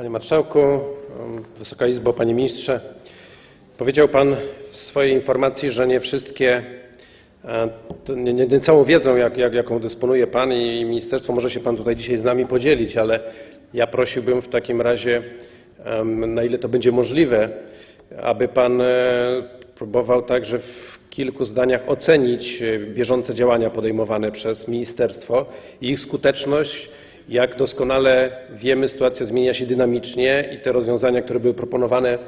Panie Marszałku, Wysoka Izbo, Panie Ministrze, powiedział Pan w swojej informacji, że nie wszystkie, e, nie, nie, nie całą wiedzą, jak, jak, jaką dysponuje Pan i Ministerstwo, może się Pan tutaj dzisiaj z nami podzielić, ale ja prosiłbym w takim razie, na ile to będzie możliwe, aby Pan e, próbował także w kilku zdaniach ocenić e, bieżące działania podejmowane przez ministerstwo i ich skuteczność. Jak doskonale wiemy, sytuacja zmienia się dynamicznie i te rozwiązania, które były proponowane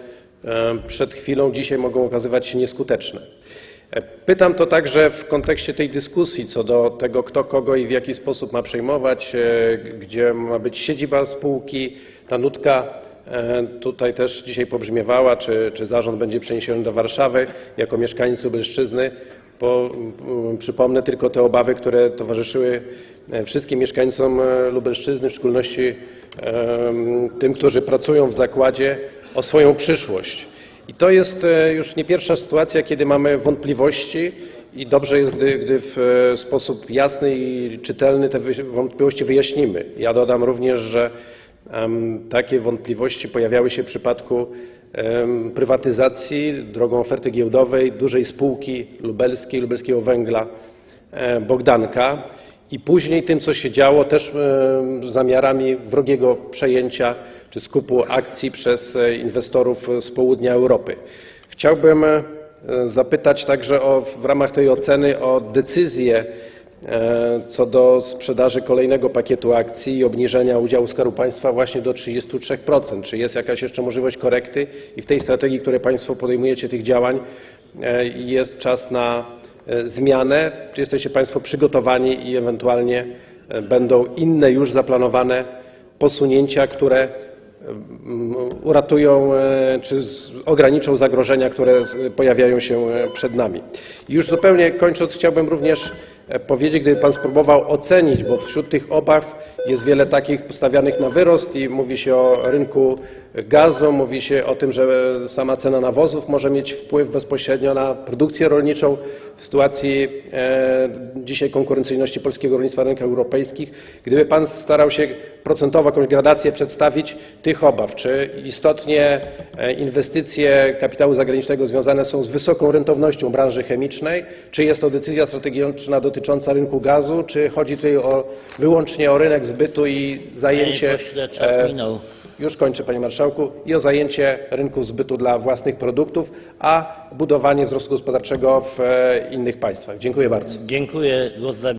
przed chwilą, dzisiaj mogą okazywać się nieskuteczne. E, Pytam to także w kontekście tej dyskusji co do tego, kto kogo i w jaki sposób ma przejmować, e, gdzie ma być siedziba spółki. Ta nutka e, tutaj też dzisiaj pobrzmiewała, czy, czy zarząd będzie przeniesiony do Warszawy. Jako mieszkańcy Lubelszczyzny po, m, przypomnę tylko te obawy, które towarzyszyły e, wszystkim mieszkańcom e, Lubelszczyzny, w szczególności tym, którzy pracują w zakładzie, o swoją przyszłość. I to jest e, już nie pierwsza sytuacja, kiedy mamy wątpliwości i dobrze jest, gdy, gdy w sposób jasny i czytelny te wątpliwości wyjaśnimy. Ja dodam również, że takie wątpliwości pojawiały się w przypadku prywatyzacji drogą oferty giełdowej dużej spółki lubelskiej, lubelskiego węgla e, Bogdanka i później tym, co się działo też zamiarami wrogiego przejęcia czy skupu akcji przez e, inwestorów z południa Europy. Chciałbym e, zapytać także o, w ramach tej oceny o decyzję co do sprzedaży kolejnego pakietu akcji i obniżenia udziału Skarbu Państwa właśnie do 33%. Czy jest jakaś jeszcze możliwość korekty i w tej strategii, której Państwo podejmujecie tych działań, e, jest czas na e, zmianę? Czy jesteście Państwo przygotowani i ewentualnie e, będą inne już zaplanowane posunięcia, które uratują e, czy ograniczą zagrożenia, które pojawiają się e, przed nami. Już zupełnie kończąc, chciałbym również e, powiedzieć, gdyby Pan spróbował ocenić, bo wśród tych obaw jest wiele takich postawianych na wyrost i mówi się o rynku gazu, mówi się o tym, że sama cena nawozów może mieć wpływ bezpośrednio na produkcję rolniczą w sytuacji e, dzisiaj konkurencyjności polskiego rolnictwa na rynkach europejskich. Gdyby Pan starał się procentowo jakąś gradację przedstawić tych obaw, czy istotnie e, inwestycje kapitału zagranicznego związane są z wysoką rentownością branży chemicznej, czy jest to decyzja strategiczna dotycząca rynku gazu, czy chodzi tutaj o, wyłącznie o rynek zbytu i zajęcie Panie pośle, czas e, minął. już kończę, panie marszałku. I o zajęcie rynku zbytu dla własnych produktów, a budowanie wzrostu gospodarczego w e, innych państwach. Dziękuję bardzo. Dziękuję. Głos zabierze